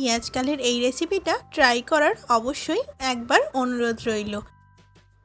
পেঁয়াজ কালের এই রেসিপিটা ট্রাই করার অবশ্যই একবার অনুরোধ রইল।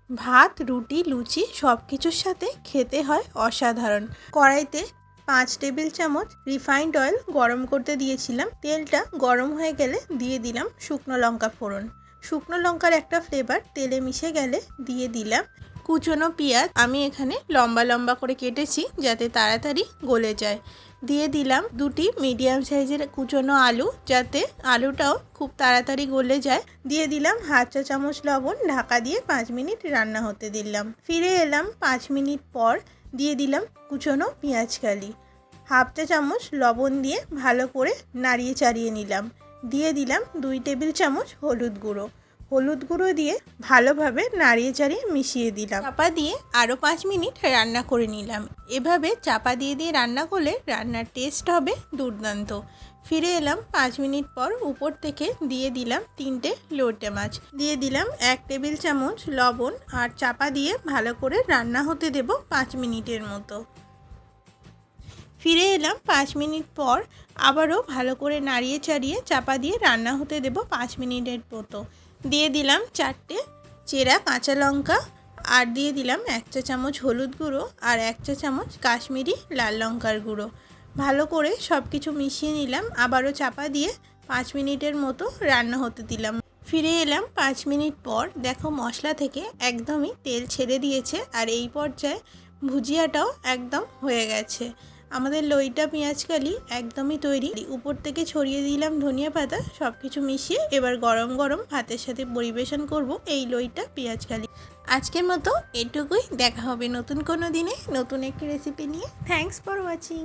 ভাত, রুটি, লুচি সব কিছুর সাথে খেতে হয় অসাধারণ। কড়াইতে পাঁচ টেবিল চামচ রিফাইন্ড অয়েল গরম করতে দিয়েছিলাম। তেলটা গরম হয়ে গেলে দিয়ে দিলাম শুকনো লঙ্কা ফোড়ন। শুকনো লঙ্কার একটা ফ্লেভার তেলে মিশে গেলে দিয়ে দিলাম। কুচনো পেঁয়াজ আমি এখানে লম্বা লম্বা করে কেটেছি যাতে তাড়াতাড়ি গলে যায়। দিয়ে দিলাম দুটি মিডিয়াম সাইজের কুচনো আলু যাতে আলুটাও খুব তাড়াতাড়ি গলে যায়। দিয়ে দিলাম হাফ চা চামচ লবণ, ঢাকা দিয়ে পাঁচ মিনিট রান্না হতে দিলাম। ফিরে এলাম পাঁচ মিনিট পর দিয়ে দিলাম কুচনো পেঁয়াজকালি হাফ চা চামচ লবণ দিয়ে ভালো করে নাড়িয়ে চাড়িয়ে নিলাম। দিয়ে দিলাম দুই টেবিল চামচ হলুদ গুঁড়ো। হলুদ গুঁড়ো দিয়ে ভালোভাবে নাড়িয়ে চাড়িয়ে মিশিয়ে দিলাম। চাপা দিয়ে আরও পাঁচ মিনিট রান্না করে নিলাম। এভাবে চাপা দিয়ে দিয়ে রান্না করলে রান্নার টেস্ট হবে দুর্দান্ত। ফিরে এলাম পাঁচ মিনিট পর উপর থেকে দিয়ে দিলাম তিনটে লোটে মাছ। দিয়ে দিলাম এক টেবিল চামচ লবণ আর চাপা দিয়ে ভালো করে রান্না হতে দেব পাঁচ মিনিটের মতো। ফিরে এলাম পাঁচ মিনিট পর আবারও ভালো করে নাড়িয়ে চাড়িয়ে চাপা দিয়ে রান্না হতে দেব পাঁচ মিনিটের মতো। দিয়ে দিলাম চারটে চেরা কাঁচা লঙ্কা আর দিয়ে দিলাম এক চা চামচ হলুদ গুঁড়ো আর এক চা চামচ কাশ্মীরি লাল লঙ্কার গুঁড়ো। ভালো করে সব কিছু মিশিয়ে নিলাম, আবারও চাপা দিয়ে পাঁচ মিনিটের মতো রান্না হতে দিলাম। ফিরে এলাম পাঁচ মিনিট পর, দেখো মশলা থেকে একদমই তেল ছেড়ে দিয়েছে আর এই পর্যায়ে ভুজিয়াটাও একদম হয়ে গেছে। আমাদের লইটা পেঁয়াজকালি একদমই তৈরি। উপর থেকে ছড়িয়ে দিলাম ধনিয়া পাতা সব কিছু মিশিয়ে এবার গরম গরম ভাতের সাথে পরিবেশন করব এই লইটা পেঁয়াজকালি। আজকের মতো এটুকুই, দেখা হবে নতুন কোনো দিনে নতুন একটি রেসিপি নিয়ে। Thanks for watching